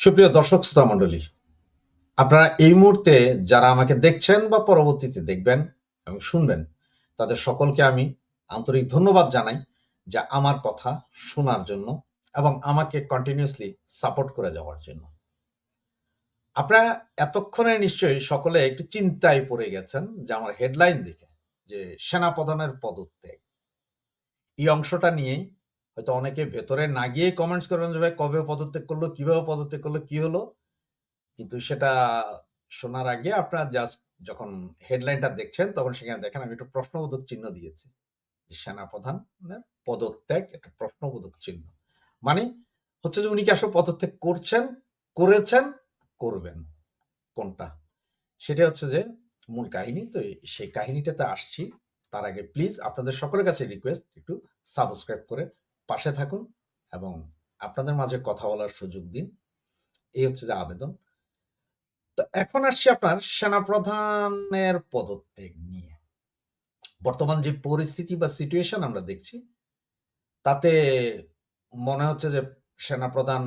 সুপ্রিয় দর্শক শ্রোতা মণ্ডলী আপনারা এই মুহূর্তে যারা আমাকে দেখছেন বা পরবর্তীতে দেখবেন এবং শুনবেন, তাদের সকলকে আমি আন্তরিক ধন্যবাদ জানাই যে আমার কথা শোনার জন্য এবং আমাকে কন্টিনিউয়াসলি সাপোর্ট করে যাওয়ার জন্য। আপনারা এতক্ষণে নিশ্চয়ই সকলে একটু চিন্তায় পড়ে গেছেন যে আমার হেডলাইন দেখে যে সেনাপ্রধানের পদত্যাগ। এই অংশটা নিয়েই হয়তো অনেকে ভেতরে না গিয়ে কমেন্টস করবেন যে, ভাই, কবে পদত্যাগ করল? কীভাবে পদত্যাগ করল? কি হলো? কিন্তু সেটা শোনার আগে আপনারা জাস্ট যখন হেডলাইনটা দেখছেন, তখন সেখানে দেখেন আমি একটু প্রশ্নবোধক চিহ্ন দিয়েছি। যে, সেনাপ্রধানের পদত্যাগ একটা প্রশ্নবোধক চিহ্ন। মানে হচ্ছে যে, উনি কি আসলে পদত্যাগ করছেন, করেছেন, করবেন? কোনটা? সেটা হচ্ছে যে, মূল কাহিনী। তো সেই কাহিনীটাতে আসছি। তার আগে প্লিজ আপনাদের সকলের কাছে রিকোয়েস্ট একটু সাবস্ক্রাইব করে পাশে থাকুন এবং আপনাদের মাঝে কথা বলার সুযোগ দিন। এই হচ্ছে যে আবেদন। তো এখন আসছি আপনার সেনাপ্রধানের পদত্যাগ নিয়ে। বর্তমান যে পরিস্থিতি বা সিচুয়েশন আমরা দেখছি, তাতে মনে হচ্ছে যে সেনাপ্রধান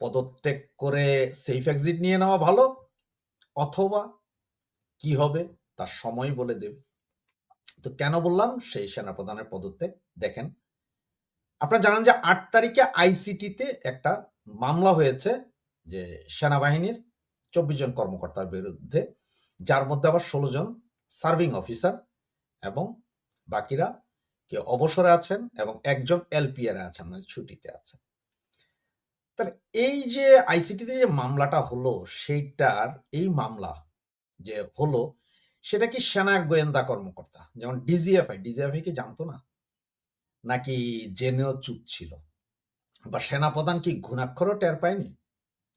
পদত্যাগ করে সেফ এক্সিট নিয়ে নেওয়া ভালো, অথবা কি হবে তার সময় বলে দেবে। তো কেন বললাম, সেই সেনাপ্রধানের পদত্যাগ দেখেন। আপনারা জানেন যে আট তারিখে আইসিটিতে একটা মামলা হয়েছে যে সেনাবাহিনীর চব্বিশ জন কর্মকর্তার বিরুদ্ধে, যার মধ্যে আবার ষোলো জন সার্ভিং অফিসার এবং বাকিরা কে অবসরে আছেন এবং একজন এলপিআর আছেন মানে ছুটিতে আছেন। তাহলে এই যে আইসিটিতে যে মামলাটা হলো, সেইটার এই মামলা যে হলো, সেটা কি সেনা গোয়েন্দা কর্মকর্তা? যেমন ডিজিএফআই ডিজিএফআই কি জানতো না? নাকি জেনেও চুপ ছিল? বা সেনাপ্রধান কি ঘুণাক্ষরও টের পায়নি?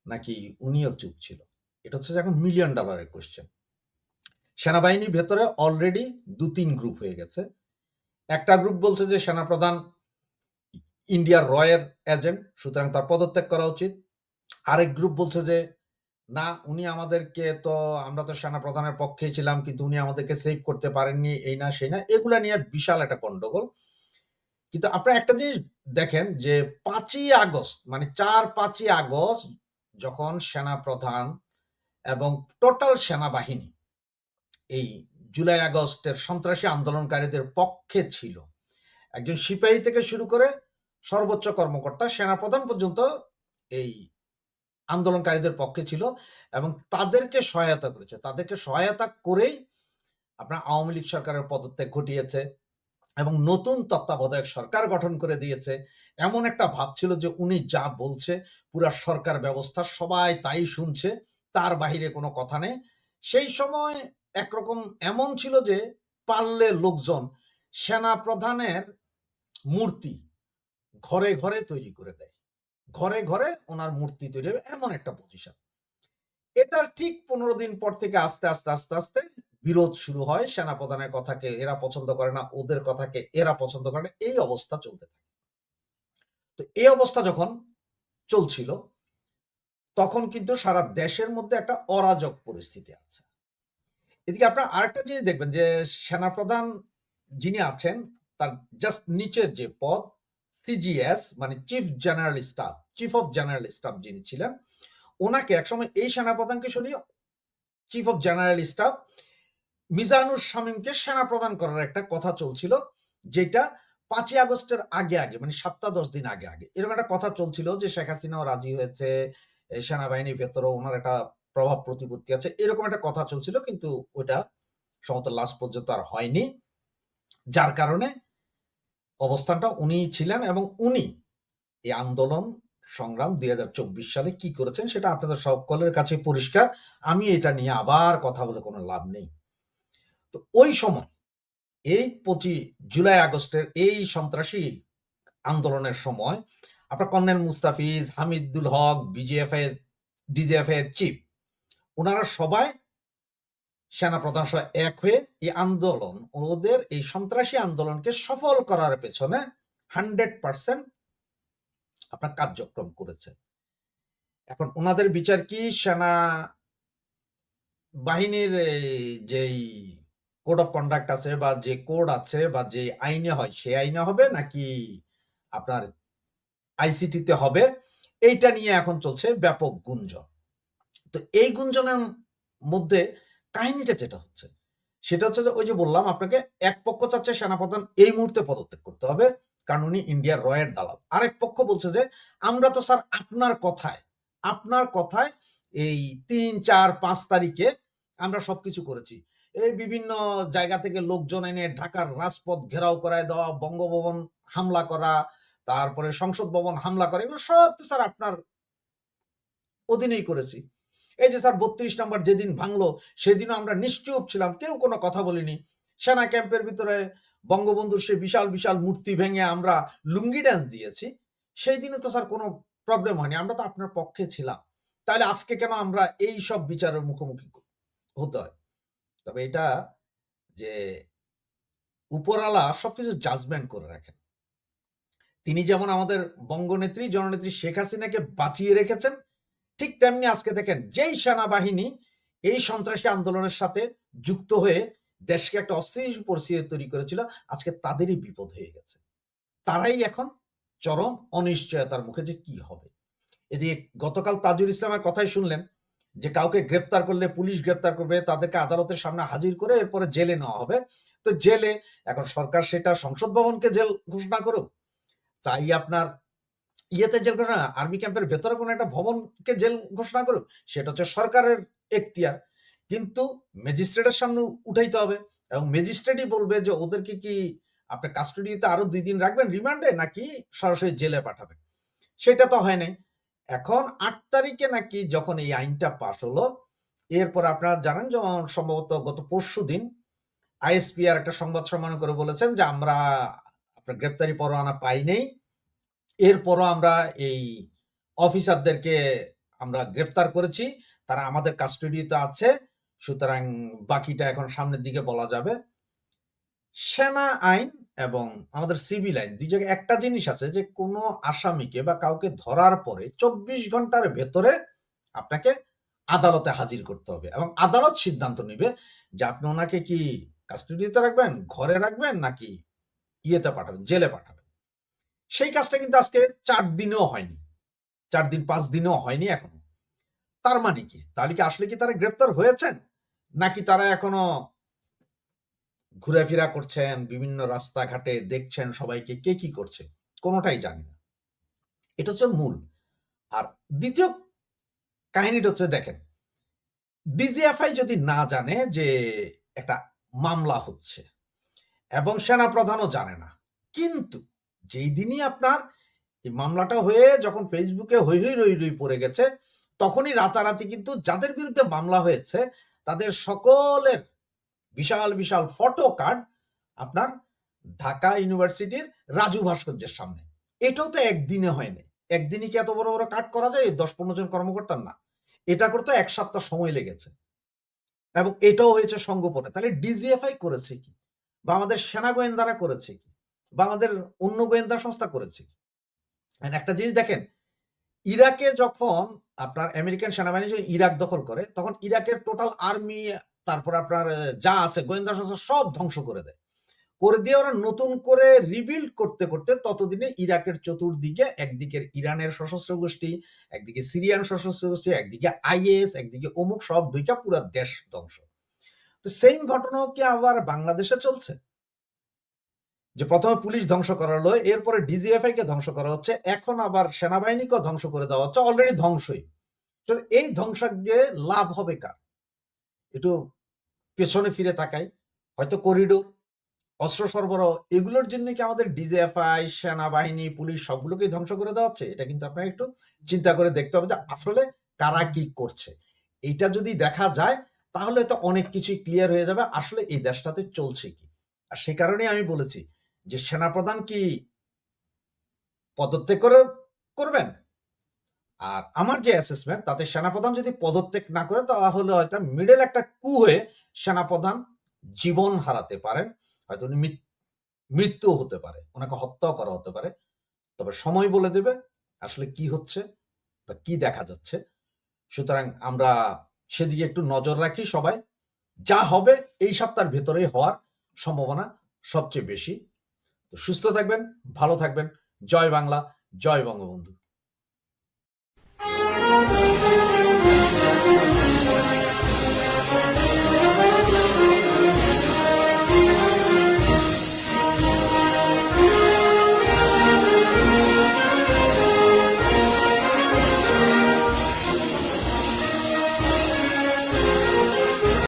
নাকি উনিও চুপ ছিল? এটা হচ্ছে এখন মিলিয়ন ডলারের কোশ্চেন সেনাবাহিনীর ভেতরে অলরেডি দু তিন গ্রুপ হয়ে গেছে। একটা গ্রুপ বলছে যে সেনাপ্রধান ইন্ডিয়ার রয়ের এজেন্ট সুতরাং তার পদত্যাগ করা উচিত। আরেক গ্রুপ বলছে যে, না, উনি আমাদেরকে তো, আমরা তো সেনাপ্রধানের পক্ষেই ছিলাম, কিন্তু উনি আমাদেরকে সেভ করতে পারেননি, এই না, সেই না। এগুলা নিয়ে বিশাল একটা গন্ডগোল। কিন্তু আপনারা একটা জিনিস দেখেন যে পাঁচই আগস্ট মানে চার পাঁচই আগস্ট যখন সেনাপ্রধান এবং টোটাল সেনাবাহিনী এই জুলাই আগস্টের সন্ত্রাসী আন্দোলনকারীদের পক্ষে ছিল, একজন সিপাহী থেকে শুরু করে সর্বোচ্চ কর্মকর্তা, সেনাপ্রধান পর্যন্ত এই আন্দোলনকারীদের পক্ষে ছিল এবং তাদেরকে সহায়তা করেছে। তাদেরকে সহায়তা করেই আপনার আওয়ামী লীগ সরকারের পদত্যাগ ঘটিয়েছে। এবং নতুন তত্ত্বাবধায়ক সরকার গঠন করে দিয়েছে। এমন একটা ভাব ছিল যে উনি যা বলছে, পুরা সরকার ব্যবস্থা সবাই তাই শুনছে, তার বাহিরে কোনো কথা নেই। সেই সময় একরকম এমন ছিল যে পারলে লোকজন সেনা প্রধানের মূর্তি ঘরে ঘরে তৈরি করে দেয়। ঘরে ঘরে ওনার মূর্তি তৈরি হবে এমন একটা পজিশন এটার ঠিক পনেরো দিন পর থেকে আস্তে আস্তে আস্তে আস্তে বিরোধ শুরু হয়, সেনাপ্রধানের কথাকে এরা পছন্দ করে না, ওদের কথাকে এরা পছন্দ করে না, এই অবস্থা চলতে থাকে। তো এই অবস্থা যখন চলছিল, তখন কিন্তু সারা দেশের মধ্যে একটা অরাজক পরিস্থিতি আছে। এদিকে আপনারা আরেকটা জিনিস দেখবেন যে, সেনাপ্রধান যিনি আছেন, তার জাস্ট নিচের যে পদ সিজিএস মানে chief general staff chief of general staff যিনি ছিলেন, ওনাকে একসময় এই সেনাপ্রধানকে সরিয়ে chief of general staff Mizanur শামীমকে সেনা প্রদান করার একটা কথা চলছিল, যেটা পাঁচই আগস্টের আগে আগে মানে সপ্তাহ দশ দিন আগে আগে, এরকম একটা কথা চলছিল যে শেখ হাসিনাও রাজি হয়েছে সেনাবাহিনীর ভেতরে ওনার একটা প্রভাব প্রতিপত্তি আছে, এরকম একটা কথা চলছিল, কিন্তু ওটা সমত লাস্ট পর্যন্ত আর হয়নি। যার কারণে অবস্থানটা উনি ছিলেন এবং উনি এই আন্দোলন সংগ্রাম দুই হাজার চব্বিশ সালে কি করেছেন, সেটা আপনাদের সকলের কাছে পরিষ্কার। আমি এটা নিয়ে আবার কথা বলে কোনো লাভ নেই। তো ওই সময়, এই পঁচিশ জুলাই, আগস্টের এই সন্ত্রাসী আন্দোলনের সময় আপনার কর্নেল মুস্তাফিজ, হামিদুল হক বিজিএফ এর ডিজিএফ এর চিফ, ওনারা সবাই সেনাপ্রধান সহ এক হয়ে এই আন্দোলন, ওদের এই সন্ত্রাসী আন্দোলনকে সফল করার পেছনে হান্ড্রেড পার্সেন্ট আপনার কার্যক্রম করেছে। এখন ওনাদের বিচার কি? সেনা বাহিনীর যেই কোড অফ কন্ডাক্ট আছে বা যে কোড আছে বা যে আইনে হয়, সেই আইনে হবে নাকি আপনার আইসিটিতে হবে? এইটা নিয়ে এখন চলছে ব্যাপক গুঞ্জন। তো এই গুঞ্জনের মধ্যে কাহিনীটা যেটা হচ্ছে, সেটা হচ্ছে যে ওই যে বললাম আপনাকে, এক পক্ষ চাচ্ছে সেনাপ্রধান এই মুহূর্তে পদত্যাগ করতে হবে, কারণ উনি ইন্ডিয়ার রয়ের দালাল। আরেক পক্ষ বলছে যে, আমরা তো স্যার আপনার কথায় আপনার কথায় এই তিন, চার, পাঁচ তারিখে আমরা সবকিছু করেছি। এই বিভিন্ন জায়গা থেকে লোকজন এনে ঢাকার রাজপথ ঘেরাও করায় দেওয়া, বঙ্গভবন হামলা করা, তারপরে সংসদ ভবন হামলা করা, এগুলো সব তো স্যার আপনার অধীনেই করেছি। এই যে স্যার বত্রিশ নাম্বার যেদিন ভাঙলো, সেদিনও আমরা নিশ্চুপ ছিলাম, কেউ কোনো কথা বলিনি। সেনা ক্যাম্পের ভিতরে বঙ্গবন্ধুর সেই বিশাল বিশাল মূর্তি ভেঙে আমরা লুঙ্গি ড্যান্স দিয়েছি। সেই দিনে তো স্যার কোনো প্রবলেম হয়নি, আমরা তো আপনার পক্ষে ছিলাম। তাহলে আজকে কেন আমরা এই সব বিচারের মুখোমুখি হতে হয়? তবে এটা যে উপরালা সবকিছু জাজমেন্ট করে রাখেন। তিনি যেমন আমাদের বঙ্গনেত্রী, জননেত্রী শেখ হাসিনাকে বাঁচিয়ে রেখেছেন, ঠিক তেমনি আজকে দেখেন যেই সেনাবাহিনী এই সন্ত্রাসী আন্দোলনের সাথে যুক্ত হয়ে দেশকে একটা অস্থির পরিস্থিতি তৈরি করেছিল, আজকে তাদেরই বিপদ হয়ে গেছে। তারাই এখন চরম অনিশ্চয়তার মুখে যে কি হবে। এদিকে গতকাল তাজুল ইসলামের কথাই শুনলেন যে কাউকে গ্রেপ্তার করলে পুলিশ গ্রেপ্তার করবে, তাদেরকে আদালতের সামনে হাজির করে এরপরে জেলে নেওয়া হবে। তো জেলে, এখন সরকার সেটা সংসদ ভবনকে জেল ঘোষণা করুক। তাই আপনার ইয়েতে জেল ঘোষণা, আর্মি ক্যাম্পের ভেতরে কোনো একটা ভবনকে জেল ঘোষণা করুক, সেটা হচ্ছে সরকারের এখতিয়ার। কিন্তু ম্যাজিস্ট্রেটের সামনে উঠাইতে হবে এবং ম্যাজিস্ট্রেটই বলবে যে ওদেরকে কি আপনি কাস্টডিতে আরও দুই দিন রাখবেন, রিমান্ডে, নাকি সরাসরি জেলে পাঠাবেন? সেটা তো হয় নাই। এখন আট তারিখে নাকি যখন এই আইনটা পাশ হলো, এরপর আপনারা জানেন যেমন সম্ভবত গত পরশু দিন আইএসপি আর একটা সংবাদ সম্মান করে বলেছেন যে আমরা আপনার গ্রেপ্তারি পরোয়ানা পাই নেই এরপরও আমরা এই অফিসারদেরকে আমরা গ্রেফতার করেছি। তারা আমাদের কাস্টডিতে আছে, সুতরাং বাকিটা এখন সামনের দিকে বলা যাবে। সেনা আইন এবং আমাদের সিভিল আইন, দুই জায়গায় একটা জিনিস আছে যে, কোনো আসামিকে বা কাউকে ধরার পরে চব্বিশ ঘণ্টার ভেতরে আপনাকে আদালতে হাজির করতে হবে এবং আদালত সিদ্ধান্ত নেবে যে আপনি ওনাকে কি কাস্টডিতে রাখবেন, ঘরে রাখবেন নাকি ইয়েতে পাঠাবেন, জেলে পাঠাবেন। সেই কাজটা কিন্তু আজকে চার দিনেও হয়নি। চার দিন, পাঁচ দিনেও হয়নি এখনও। তার মানে কি? তাহলে কি আসলে কি তারা গ্রেপ্তার হয়েছেন? নাকি তারা এখনও ঘুরেফেরা করছেন, বিভিন্ন রাস্তাঘাটে দেখছেন সবাইকে কে কি করছে, কোনোটাই জানি না। এটা হচ্ছে মূল। আর দ্বিতীয় কাহিনীটা হচ্ছে দেখেন, ডিজিএফআই যদি না জানে যে একটা মামলা হচ্ছে এবং সেনা প্রধানও জানে না, কিন্তু যেই দিনই আপনার এই মামলাটা হয়ে যখন ফেসবুকে হই হই রই রই পড়ে গেছে, তখনই রাতারাতি কিন্তু যাদের বিরুদ্ধে মামলা হয়েছে, তাদের সকলের বিশাল বিশাল ফটো কার্ড আপনার ঢাকা ইউনিভার্সিটির রাজু ভাস্কর্যের সামনে। এটাও তো একদিনে হয়নি। একদিনই কি এত বড় বড় কাট করা যায়? দশ পনেরো জন কর্মকর্তার না। এটা করতে এক সপ্তাহ সময় লেগেছে। এবং এটাও হয়েছে সঙ্গোপনে। তাহলে ডিজিএফআই করেছে কি? বা আমাদের সেনা গোয়েন্দারা করেছে কি? বা আমাদের অন্য গোয়েন্দা সংস্থা করেছে কি? একটা জিনিস দেখেন, ইরাকে যখন আপনার আমেরিকান সেনাবাহিনী যখন ইরাক দখল করে, তখন ইরাকের টোটাল আর্মি তারপর আপনার যা আছে, গোয়েন্দা সংস্থা সব ধ্বংস করে দেয়। করে দিয়ে ওরা নতুন করে রিবিল্ড করতে করতে ততদিনে ইরাকের চতুর্দিকে, একদিকে ইরানের সশস্ত্র গোষ্ঠী, একদিকে সিরিয়ান সশস্ত্র গোষ্ঠী, একদিকে আইএস, একদিকে অমুক, সব দুইটা পুরো দেশ ধ্বংস। তো সেম ঘটনাও কি আবার বাংলাদেশে চলছে? যে প্রথমে পুলিশ ধ্বংস করা হলো এরপরে ডিজিএফআই কে ধ্বংস করা হচ্ছে, এখন আবার সেনাবাহিনীকেও ধ্বংস করে দেওয়া হচ্ছে অলরেডি ধ্বংসই। এই ধ্বংসাজ্ঞে লাভ হবে কার? একটু পেছনে ফিরে তাকাই। হয়তো করিডোর অস্ত্র সরবরাহ, এগুলোর জন্য কি আমাদের ডিজিএফআই সেনাবাহিনী, পুলিশ সবগুলোকে ধ্বংস করে দেওয়া হচ্ছে? এটা কিন্তু আপনার একটু চিন্তা করে দেখতে হবে যে আসলে কারা কি করছে। এইটা যদি দেখা যায়, তাহলে তো অনেক কিছুই ক্লিয়ার হয়ে যাবে আসলে এই দেশটাতে চলছে কি। আর সে কারণেই আমি বলেছি যে সেনাপ্রধান কি পদত্যাগ করে, করবেন? আর আমার যে অ্যাসেসমেন্ট তাতে সেনাপ্রধান যদি পদত্যাগ না করে, তাহলে হয়তো মিডল একটা কু হয়ে সেনাপ্রধান জীবন হারাতে পারেন। হয়তো উনি মৃত্যু হতে পারে, ওনাকে হত্যাও করা হতে পারে। তবে সময় বলে দেবে আসলে কি হচ্ছে বা কি দেখা যাচ্ছে। সুতরাং আমরা সেদিকে একটু নজর রাখি সবাই। যা হবে এই সপ্তাহের ভেতরেই হওয়ার সম্ভাবনা সবচেয়ে বেশি। তো সুস্থ থাকবেন, ভালো থাকবেন। জয় বাংলা, জয় বঙ্গবন্ধু।